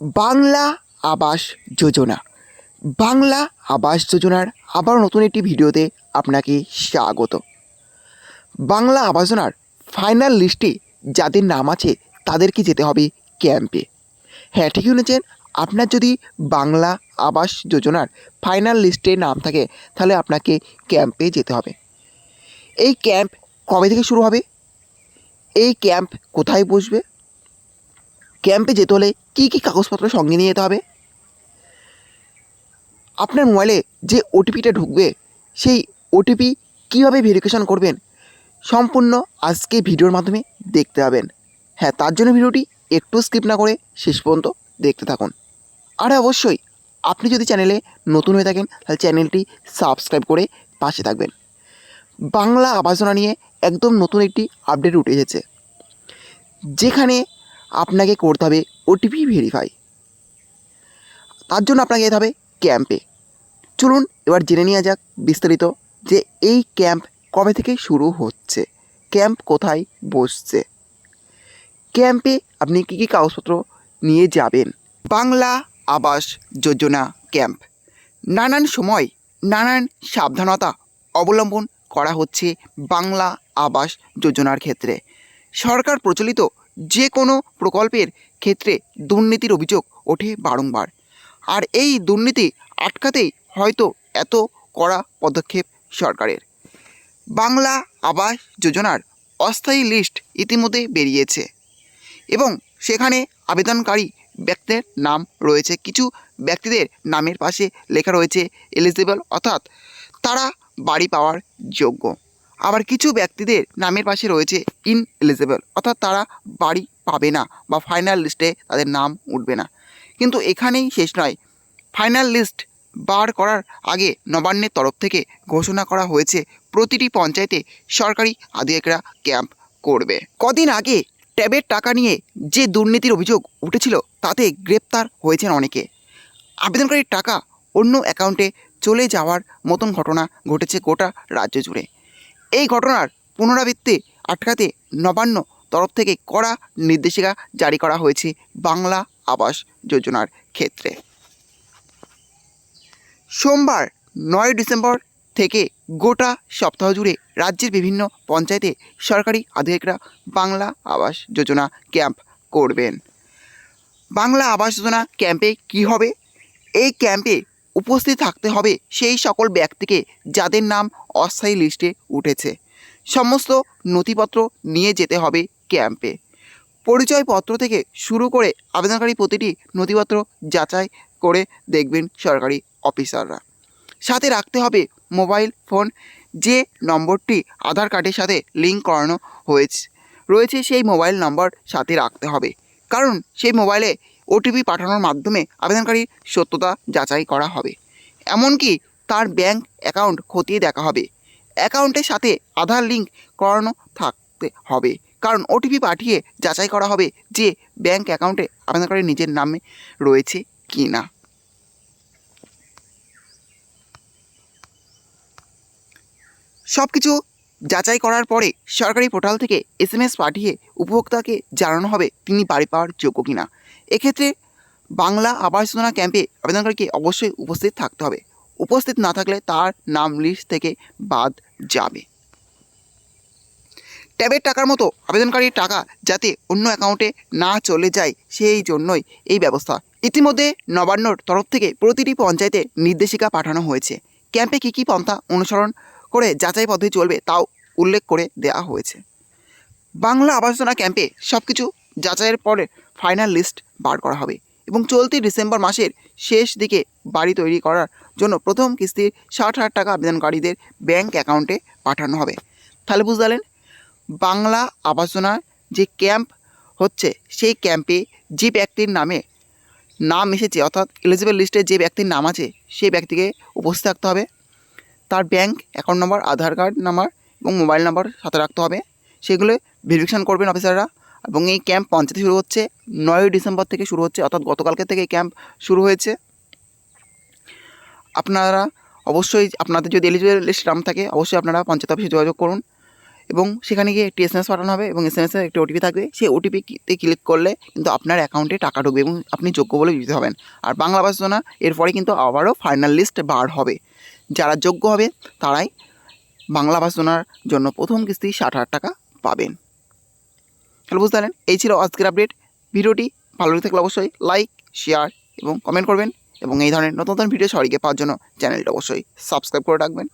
বাংলা আবাস যোজনা। বাংলা আবাস যোজনার আবার নতুন একটি ভিডিওতে আপনাকে স্বাগত। বাংলা আবাস যোজনার ফাইনাল লিস্টে যাদের নাম আছে, তাদেরকে যেতে হবে ক্যাম্পে হ্যাঁ ঠিকই শুনেছেন, আপনার যদি বাংলা আবাস যোজনার ফাইনাল লিস্টে নাম থাকে, তাহলে আপনাকে ক্যাম্পে যেতে হবে। এই ক্যাম্প কবে থেকে শুরু হবে? এই ক্যাম্প কোথায় বসবে? ক্যাম্পে যেতে হলে কী কী কাগজপত্র সঙ্গে নিয়ে যেতে হবে? আপনার মোবাইলে যে ওটিপিটা ঢুকবে, সেই ওটিপি কীভাবে ভেরিফিকেশন করবেন? সম্পূর্ণ আজকে ভিডিওর মাধ্যমে দেখতে পাবেন। হ্যাঁ তার জন্য ভিডিওটি একটু স্কিপ না করে শেষ পর্যন্ত দেখতে থাকুন। আর অবশ্যই, আপনি যদি চ্যানেলে নতুন হয়ে থাকেন, তাহলে চ্যানেলটি সাবস্ক্রাইব করে পাশে থাকবেন। বাংলা আবাসনা নিয়ে একদম নতুন একটি আপডেট উঠে এসেছে। যেখানে আপনাকে করতে হবে ওটিপি ভেরিফাই তার জন্য আপনাকে যেতে হবে ক্যাম্পে চলুন এবার জেনে নেওয়া যাক বিস্তারিত যে এই ক্যাম্প কবে থেকে শুরু হচ্ছে? ক্যাম্প কোথায় বসছে? ক্যাম্পে আপনি কী কী কাগজপত্র নিয়ে যাবেন? বাংলা আবাস যোজনা ক্যাম্প নানান সময় নানান সাবধানতা অবলম্বন করা হচ্ছে বাংলা আবাস যোজনার ক্ষেত্রে। সরকার প্রচলিত যে কোনো প্রকল্পের ক্ষেত্রে দুর্নীতির অভিযোগ ওঠে বারংবার। আর এই দুর্নীতি আটকাতেই হয়তো এত কড়া পদক্ষেপ সরকারের। বাংলা আবাস যোজনার অস্থায়ী লিস্ট ইতিমধ্যে বেরিয়েছে এবং সেখানে আবেদনকারী ব্যক্তিদের নাম রয়েছে। কিছু ব্যক্তিদের নামের পাশে লেখা রয়েছে এলিজিবল, অর্থাৎ তারা বাড়ি পাওয়ার যোগ্য। আবার কিছু ব্যক্তিদের নামের পাশে রয়েছে ইন এলিজিবল অর্থাৎ তারা বাড়ি পাবে না বা ফাইনাল লিস্টে তাদের নাম উঠবে না। কিন্তু এখানেই শেষ নয়। ফাইনাল লিস্ট বার করার আগে নবান্নের তরফ থেকে ঘোষণা করা হয়েছে, প্রতিটি পঞ্চায়েতে সরকারি আধিকারিকরা ক্যাম্প করবে। কদিন আগে ট্যাবের টাকা নিয়ে যে দুর্নীতির অভিযোগ উঠেছিল, তাতে গ্রেপ্তার হয়েছেন অনেকে। আবেদনকারীর টাকা অন্য অ্যাকাউন্টে চলে যাওয়ার মতন ঘটনা ঘটেছে গোটা রাজ্য জুড়ে। এই ঘটনার পুনরাবৃত্তি আটকাতে নবান্ন তরফ থেকে কড়া নির্দেশিকা জারি করা হয়েছে বাংলা আবাস যোজনার ক্ষেত্রে। সোমবার নয় ডিসেম্বর থেকে গোটা সপ্তাহ জুড়ে রাজ্যের বিভিন্ন পঞ্চায়েতে সরকারি আধিকারিকরা বাংলা আবাস যোজনা ক্যাম্প করবেন। বাংলা আবাস যোজনা ক্যাম্পে কি হবে? এই ক্যাম্পে উপস্থিত থাকতে হবে সেই সকল ব্যক্তিকে যাদের নাম অস্থায়ী লিস্টে উঠেছে। সমস্ত নথিপত্র নিয়ে যেতে হবে ক্যাম্পে। পরিচয়পত্র থেকে শুরু করে আবেদনকারী প্রতিটি নথিপত্র যাচাই করে দেখবেন সরকারি অফিসাররা। সাথে রাখতে হবে মোবাইল ফোন, যে নম্বরটি আধার কার্ডের সাথে লিঙ্ক করানো হয়েছে, রয়েছে সেই মোবাইল নম্বর সাথে রাখতে হবে। কারণ সেই মোবাইলে ওটিপি পাঠানোর মাধ্যমে আবেদনকারীর সত্যতা যাচাই করা হবে। এমনকি তার ব্যাংক অ্যাকাউন্ট খতিয়ে দেখা হবে। অ্যাকাউন্টের সাথে আধার লিঙ্ক করানো থাকতে হবে। কারণ ওটিপি পাঠিয়ে যাচাই করা হবে যে ব্যাংক অ্যাকাউন্টে আবেদনকারীর নিজের নামে রয়েছে কি না সব কিছু যাচাই করার পরে সরকারি পোর্টাল থেকে এসএমএস পাঠিয়ে উপভোক্তাকে জানানো হবে তিনি বাড়ি পাওয়ার যোগ্য কিনা। এক্ষেত্রে বাংলা আবাস যোজনা ক্যাম্পে আবেদনকারীকে অবশ্যই উপস্থিত থাকতে হবে। উপস্থিত না থাকলে তার নাম লিস্ট থেকে বাদ যাবে। ট্যাবের টাকার মতো আবেদনকারীর টাকা যাতে অন্য অ্যাকাউন্টে না চলে যায়, সেই জন্যই এই ব্যবস্থা। ইতিমধ্যে নবান্নর তরফ থেকে প্রতিটি পঞ্চায়েতে নির্দেশিকা পাঠানো হয়েছে। ক্যাম্পে কী কী পন্থা অনুসরণ করে যাচাই পদ্ধতি চলবে তাও উল্লেখ করে দেওয়া হয়েছে। বাংলা আবাস যোজনা ক্যাম্পে সব কিছু যাচাইয়ের পরে ফাইনাল লিস্ট বার করা হবে এবং চলতি ডিসেম্বর মাসের শেষ দিকে বাড়ি তৈরি করার জন্য প্রথম কিস্তির ষাট হাজার টাকা আবেদনকারীদের ব্যাংক অ্যাকাউন্টে পাঠানো হবে। তাহলে বুঝতে বাংলা আবাস যোজনার যে ক্যাম্প হচ্ছে সেই ক্যাম্পে যে ব্যক্তির নামে নাম এসেছে অর্থাৎ এলিজিবল লিস্টে যে ব্যক্তির নাম আছে সেই ব্যক্তিকে উপস্থিত থাকতে হবে। তার bank account number Aadhaar card number এবং মোবাইল নাম্বার সাথে রাখতে হবে। সেগুলো ভেরিফিকেশান করবেন অফিসাররা এবং এই ক্যাম্প পঞ্চায়েতে শুরু হচ্ছে, নয়ই ডিসেম্বর থেকে শুরু হচ্ছে, অর্থাৎ গতকালকে থেকে এই ক্যাম্প শুরু হয়েছে। আপনারা অবশ্যই, আপনাদের যদি এলিজিবল লিস্ট নাম থাকে, অবশ্যই আপনারা পঞ্চায়েত অফিসে যোগাযোগ করুন। এবং সেখানে গিয়ে একটি এস এম এস পাঠানো হবে এবং এস এম এসের একটি ওটিপি থাকবে। সেই ওটিপিতে ক্লিক করলে কিন্তু আপনার অ্যাকাউন্টে টাকা ঢুকবে এবং আপনি যোগ্য বলে বিবেচিত হবেন। আর বাংলা যোজনা এরপরে কিন্তু আবারও ফাইনাল লিস্ট বার হবে। যারা যোগ্য হবে, তারাই বাংলা যোজনার জন্য প্রথম কিস্তি ষাট হাজার টাকা পাবেন। তাহলে বুঝতে পারলেন? এই ছিল আজকের আপডেট ভিডিওটি ভালো লেগে থাকলে অবশ্যই লাইক শেয়ার এবং কমেন্ট করবেন এবং এই ধরনের নতুন নতুন ভিডিও সবাইকে পাওয়ার জন্য চ্যানেলটা অবশ্যই সাবস্ক্রাইব করে রাখবেন।